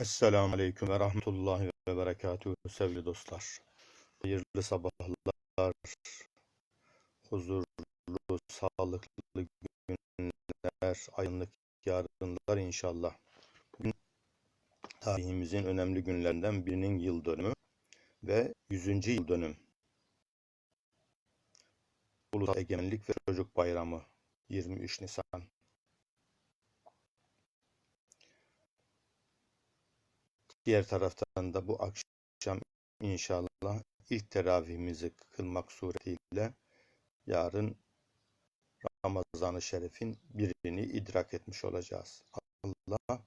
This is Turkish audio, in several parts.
Esselamu Aleyküm ve Rahmetullahi ve Berekatuhu sevgili dostlar. Hayırlı sabahlar, huzurlu, sağlıklı günler, aydınlık yarınlar inşallah. Bugün tarihimizin önemli günlerinden birinin yıl dönümü ve 100. yıl dönüm. Ulusal Egemenlik ve Çocuk Bayramı 23 Nisan. Diğer taraftan da bu akşam inşallah ilk teravihimizi kılmak suretiyle yarın Ramazan-ı Şerif'in birini idrak etmiş olacağız. Allah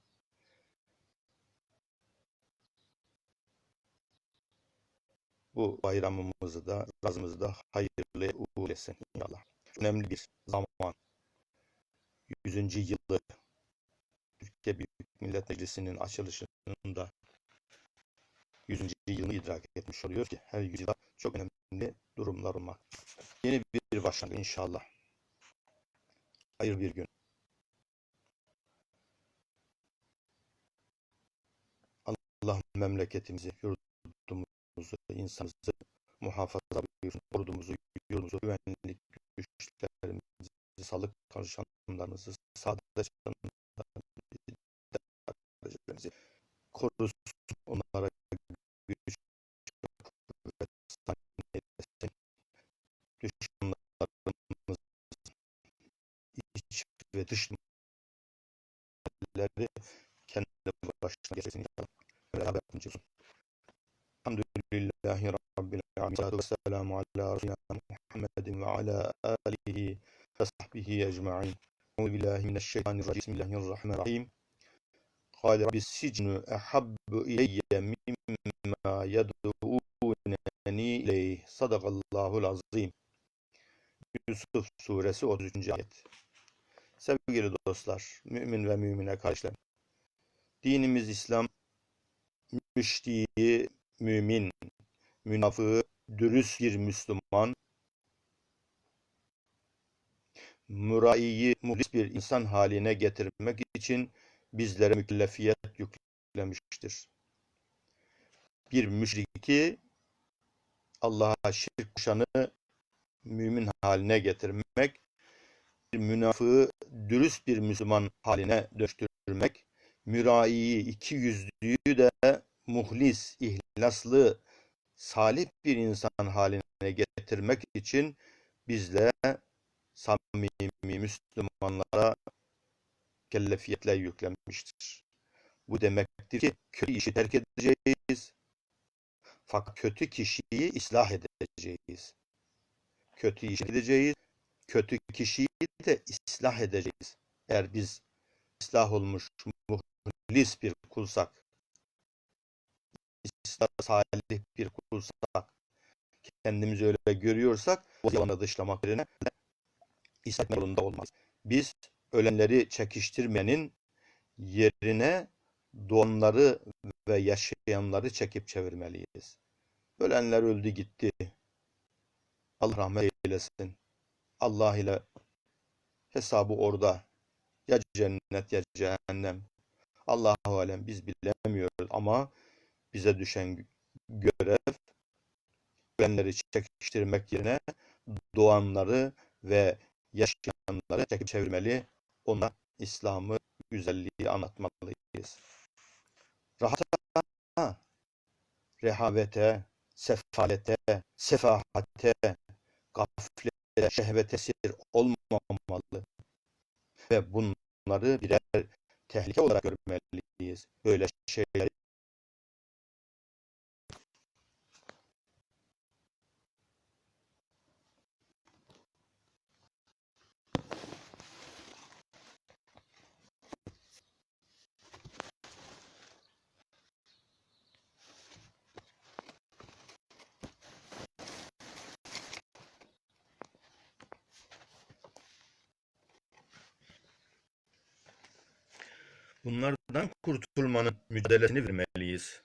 bu bayramımızı da, razımızı da hayırlı uğurlu etsin inşallah. Önemli bir zaman. 100. yılı Türkiye Büyük Millet Meclisi'nin açılışının da 100. yılını idrak etmiş oluyor ki her yüzyılda çok önemli durumlar olmak. Yeni bir başlangıç inşallah. Hayır bir gün. Allah memleketimizi, yurdumuzu, insanımızı muhafaza buyursun. Ordumuzu, yurdumuzu, güvenlik güçlerimizi, sağlık çalışanlarımızı, saadet çalışanlarımızı korusun. başına getirsin inşallah. Beraber yardımcı olsun. Elhamdülillahi Rabbil alemin. Salatu vesselamu ala Resulina Muhammedin ve ala alihi ve sahbihi ecma'in. Euzu billahi mineşşeytanirracim. Bismillahirrahmanirrahim. قال رب السجن أحب إلي مما يدعونني إليه صدق الله العظيم Yusuf suresi 33. ayet Sevgili dostlar, mümin ve mümine kardeşlerim dinimiz İslam müştiği mümin, münafığı dürüst bir Müslüman, muraiyi muhlis bir insan haline getirmek için bizlere mükellefiyet yüklemiştir. Bir müşriki Allah'a şirk koşanı mümin haline getirmek, bir münafığı dürüst bir Müslüman haline dönüştürmek, müraiyi, iki yüzlüyü de muhlis, ihlaslı, salih bir insan haline getirmek için bizle samimi Müslümanlara mükellefiyetler yüklenmiştir. Bu demektir ki kötü işi terk edeceğiz. Fakat kötü kişiyi ıslah edeceğiz. Kötü işi edeceğiz. Kötü kişiyi de ıslah edeceğiz. Eğer biz ıslah olmuş muhlis bir kulsak, ıslah salih bir kulsak, kendimizi öyle görüyorsak, yalanı dışlamak yerine ıslah yolunda olmaz. Biz ölenleri çekiştirmenin yerine doğanları ve yaşayanları çekip çevirmeliyiz. Ölenler öldü gitti. Allah rahmet eylesin. Allah ile hesabı orada. Ya cennet ya cehennem. Allahu alem biz bilemiyoruz ama bize düşen görev ölenleri çekiştirmek yerine doğanları ve yaşayanları çekip çevirmeli. Ona İslam'ı, güzelliği anlatmalıyız. Rahata, rehavete, sefalete, sefahate, gaflete, şehvete sir olmamalı. Ve bunları birer tehlike olarak görmeliyiz. Böyle şeyleri Bunlardan kurtulmanın mücadelesini vermeliyiz.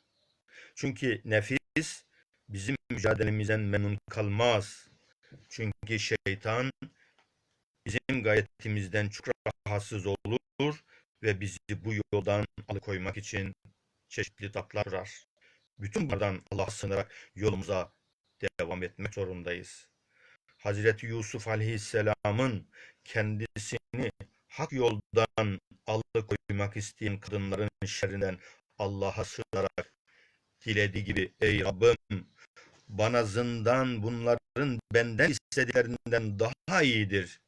Çünkü nefis bizim mücadelemizden memnun kalmaz. Çünkü şeytan bizim gayretimizden çok rahatsız olur ve bizi bu yoldan alıkoymak için çeşitli tatlar kurar. Bütün bunlardan Allah'a sığınarak yolumuza devam etmek zorundayız. Hazreti Yusuf Aleyhisselam'ın kendisini hak yoldan alıkoymak isteyen kadınların şerrinden Allah'a sığınarak dilediği gibi ey Rabbim bana zindan bunların benden istediklerinden daha iyidir.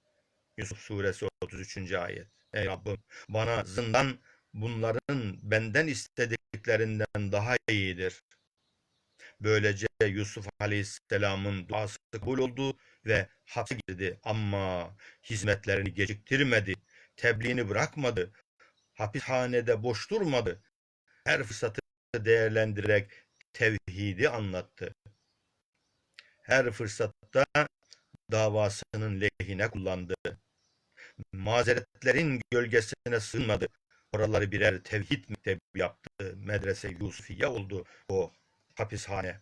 Yusuf suresi 33. ayet. Ey Rabbim bana zindan bunların benden istediklerinden daha iyidir. Böylece Yusuf Aleyhisselam'ın duası kabul oldu ve hapse girdi ama hizmetlerini geciktirmedi, tebliğini bırakmadı, hapishanede boş durmadı. Her fırsatı değerlendirerek tevhidi anlattı. Her fırsatta davasının lehine kullandı. Mazeretlerin gölgesine sığınmadı. Oraları birer tevhid mektebi yaptı. Medrese Yusufiye oldu o hapishane.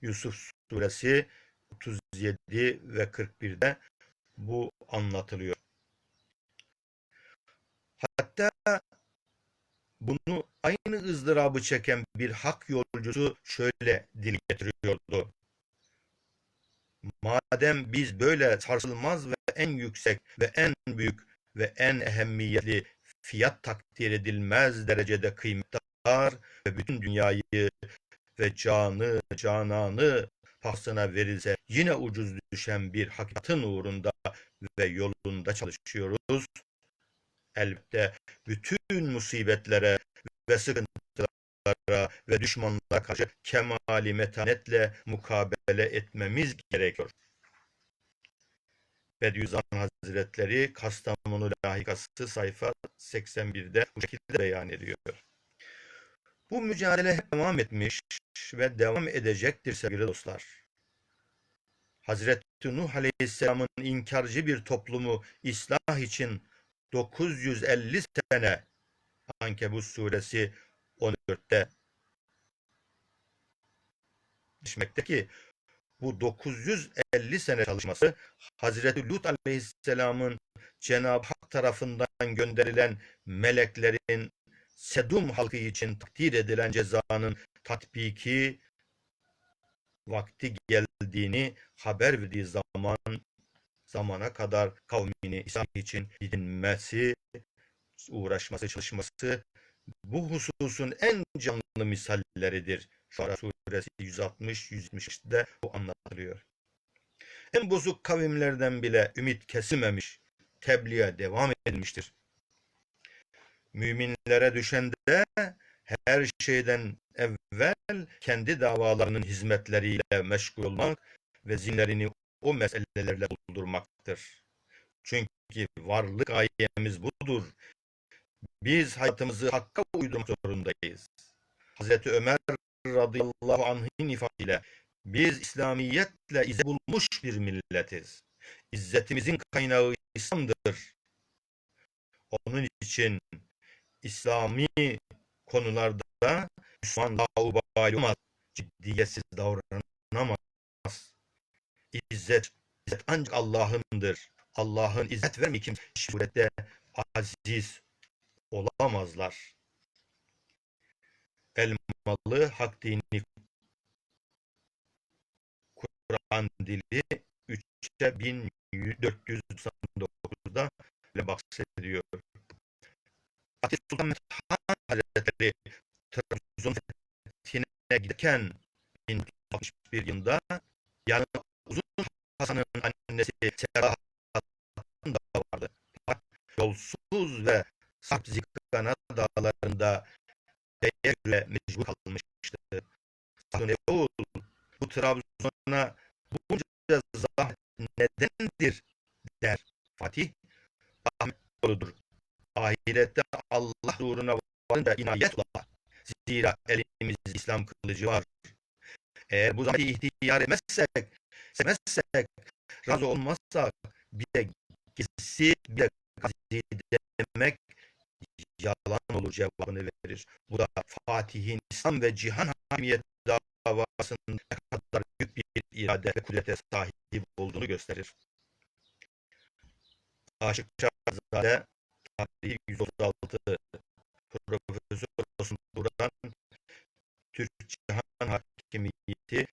Yusuf suresi 37 ve 41'de bu anlatılıyor. Hatta bunu aynı ızdırabı çeken bir hak yolcusu şöyle dil getiriyordu. Madem biz böyle sarsılmaz ve en yüksek ve en büyük ve en ehemmiyetli fiyat takdir edilmez derecede kıymetdar ve bütün dünyayı ve canı, cananı pahsına verilse yine ucuz düşen bir hakikatin uğrunda ve yolunda çalışıyoruz. Elbette bütün musibetlere ve sıkıntılara ve düşmanlara karşı kemali metanetle mukabele etmemiz gerekiyor. Bediüzzaman Hazretleri Kastamonu Lahikası sayfa 81'de bu şekilde beyan ediyor. Bu mücadele devam etmiş ve devam edecektir sevgili dostlar. Hazreti Nuh Aleyhisselam'ın inkarcı bir toplumu ıslah için 950 sene Ankebut suresi 14'te düşmekte ki bu 950 sene çalışması Hazreti Lut Aleyhisselam'ın Cenab-ı Hak tarafından gönderilen meleklerin Sedum halkı için takdir edilen cezanın tatbiki vakti geldiğini haber verdiği zaman zamana kadar kavmini İslam için dinmesi, uğraşması, çalışması bu hususun en canlı misalleridir. Şuara suresi 160-170'de bu anlatılıyor. En bozuk kavimlerden bile ümit kesilmemiş, tebliğe devam edilmiştir. Müminlere düşen de her şeyden evvel kendi davalarının hizmetleriyle meşgul olmak ve zinlerini o meselelerle doldurmaktır. Çünkü varlık gayemiz budur. Biz hayatımızı hakka uydurmak zorundayız. Hazreti Ömer radıyallahu anh'ın ifadesiyle biz İslamiyetle izzet bulmuş bir milletiz. İzzetimizin kaynağı İslam'dır. Onun için İslami konularda Müslüman daha ubali olmaz, ciddiyetsiz davranamaz. İzzet, izzet ancak Allah'ındır. Allah'ın izzet vermeyi kimse surette aziz olamazlar. Elmalı hak dini Kur'an dili 3'e 1499'da ile bahsediyor. Fatih Sultan Mehmet Hazretleri Trabzon fethine giderken 1961 yılında yanında uzun Hasan'ın annesi Serra Hatun da vardı. Yolsuz ve Sarp Zikana dağlarında Beyer'le mecbur kalmıştı. Sakın oğul bu Trabzon'a bunca zahmet nedendir der Fatih. Rahmet doludur. Ahirette Allah uğruna varınca inayet ola. Zira elimizde İslam kılıcı var. Eğer bu zaman ihtiyar etmezsek, sevmezsek, razı olmazsak gizli bir de gazi demek yalan olur cevabını verir. Bu da Fatih'in İslam ve cihan hakimiyet davasının ne kadar büyük bir irade ve kudrete sahip olduğunu gösterir. Aşık Şahzade tarihi 136 Profesör Duran Türk Cihan Hakimiyeti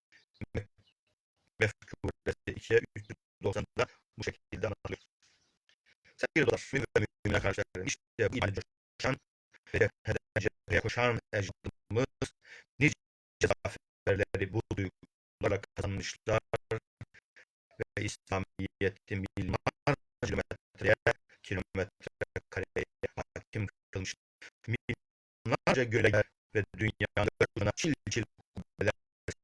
Mefkuresi 2'ye 390'da bu şekilde anlatılıyor. Sevgili dostlar, mümin ve müminler kardeşlerim, işte bu imani coşan ve cepheden cepheye ecdadımız nice zaferleri bu duygularla kazanmışlar ve İslamiyet'in milyonlarca kilometreye, kilometre kareye hakim kılmış. Milyonlarca göleler ve dünyanın dört çil çil kubbeler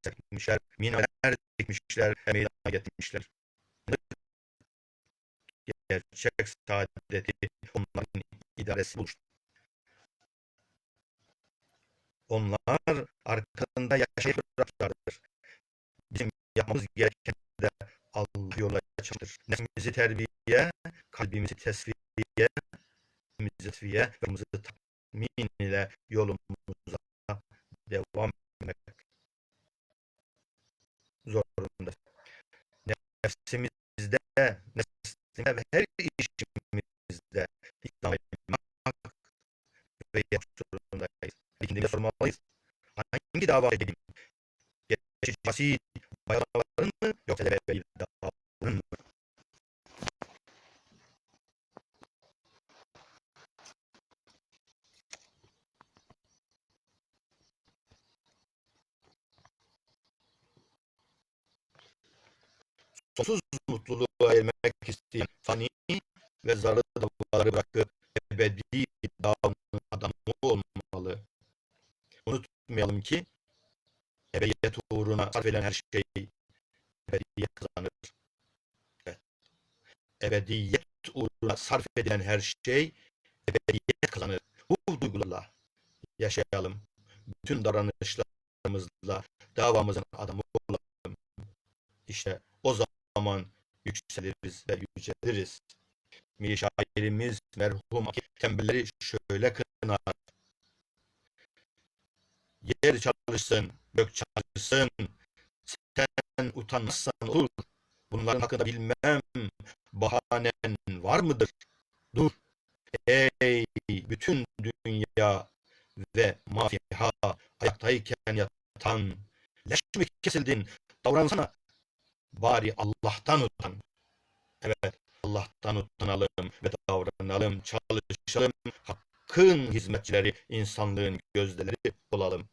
serpmişler, minareler dikmişler, meydana getirmişler. Gerçek saadeti onların idaresi bulmuştur. Onlar arkasında yaşayıp bırakmışlardır. Bizim yapmamız gereken de Allah yola çalıştır. Nefsimizi terbiye, kalbimizi tesviye, kalbimizi tesviye ve ruhumuzu tatmin ile yolumuza devam etmek Dava edeyim? Geçici basit bayaların mı yoksa ebedi davanın mı? Sonsuz mutluluğa ermek isteyen fani ve zararlı davaları bırakıp ebedi davanın adamı olmalı. Unutmayalım ki sarf edilen her şey ebediyet kazanır. Evet. Ebediyet uğruna sarf edilen her şey ebediyet kazanır. Bu duygularla yaşayalım. Bütün davranışlarımızla davamızın adamı olalım. İşte o zaman yükseliriz ve yüceliriz. Mi şairimiz merhum tembelleri şöyle kınar. Yer çalışsın, gök çalışsın. Sen utanmazsan olur. Bunların hakkında bilmem. Bahanen var mıdır? Dur. Ey bütün dünya ve mafiha ayaktayken yatan. Leş mi kesildin? Davransana. Bari Allah'tan utan. Evet, Allah'tan utanalım ve davranalım, çalışalım. Hakkın hizmetçileri, insanlığın gözdeleri olalım.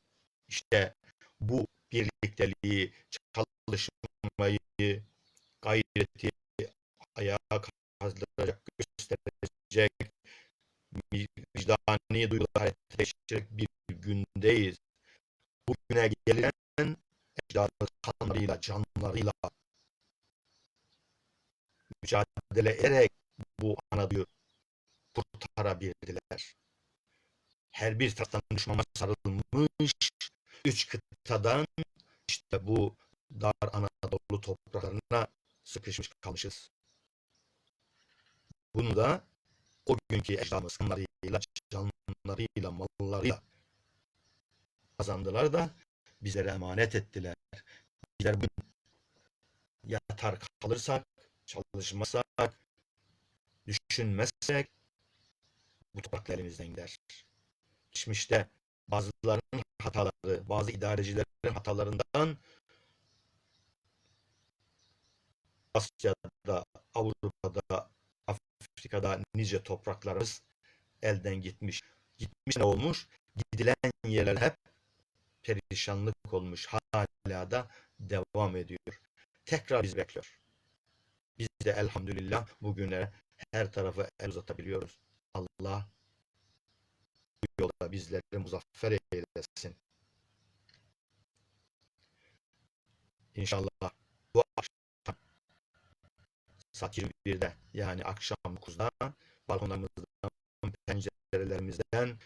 İşte bu birlikteliği, çalışmayı, gayreti ayağa kaldıracak, gösterecek, vicdani duygular harekete geçirecek bir gündeyiz. Bu güne gelen ecdadımız kanlarıyla, canlarıyla mücadele ederek bu anaduyu kurtarabildiler. Her bir taraftan düşmana sarılmış üç kıtadan işte bu dar Anadolu topraklarına sıkışmış kalmışız. Bunu da o günkü ecdadımız kanlarıyla, canlarıyla, mallarıyla kazandılar da bizlere emanet ettiler. Bizler bugün yatar kalırsak, çalışmazsak, düşünmezsek bu topraklar elimizden gider. Geçmişte bazılarının hataları, bazı idarecilerin hatalarından Asya'da, Avrupa'da, Afrika'da nice topraklarımız elden gitmiş. Gitmiş ne olmuş? Gidilen yerler hep perişanlık olmuş. Hala da devam ediyor. Tekrar biz bekliyor. Biz de elhamdülillah bugüne her tarafı el uzatabiliyoruz. Allah yolda bizleri muzaffer eylesin. İnşallah bu akşam saat 21'de yani akşam 9'da balkonlarımızdan, pencerelerimizden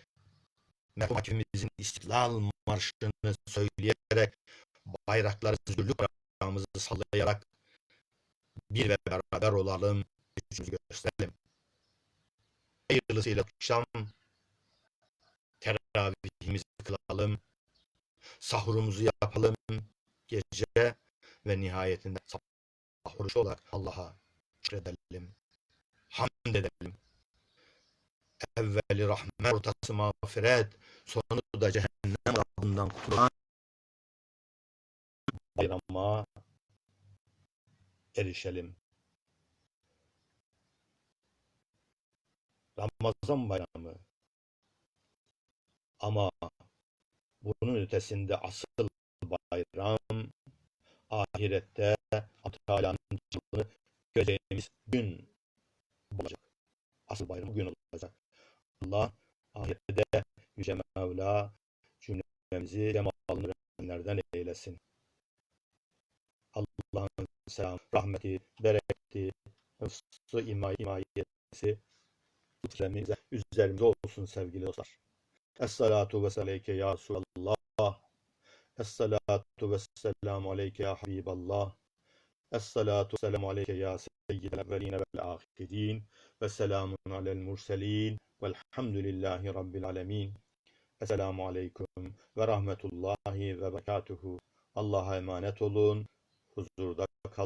merhum hakimimizin İstiklal Marşı'nı söyleyerek bayrakları özgürlük bayrağımızı sallayarak bir ve beraber olalım, gücümüzü gösterelim. Hayırlısıyla akşam teravihimizi kılalım, sahurumuzu yapalım gece ve nihayetinde sabah orucu olarak Allah'a şükredelim, hamd edelim. evveli rahmet, ortası mağfiret, sonu da cehennem azabından kurtulan bayrama erişelim. Ramazan bayramı. Ama bunun ötesinde asıl bayram ahirette Teala'nın canını göreceğimiz gün olacak. Asıl bayram bugün olacak. Allah ahirette Yüce Mevla cümlemizi cemalını görenlerden eylesin. Allah'ın selam, rahmeti, bereketi, hıfzı, imay, himayesi üzerimize, üzerimize olsun sevgili dostlar. Esselatu ve seleyke ya Resulallah. Esselatu ve selamu aleyke ya Habiballah. Esselatu ve selamu aleyke ya seyyidel evveline vel ahirin. Ve selamun alel murselin. Velhamdülillahi rabbil alemin. Esselamu aleyküm ve rahmetullahi ve berekatuhu. Allah'a emanet olun. Huzurda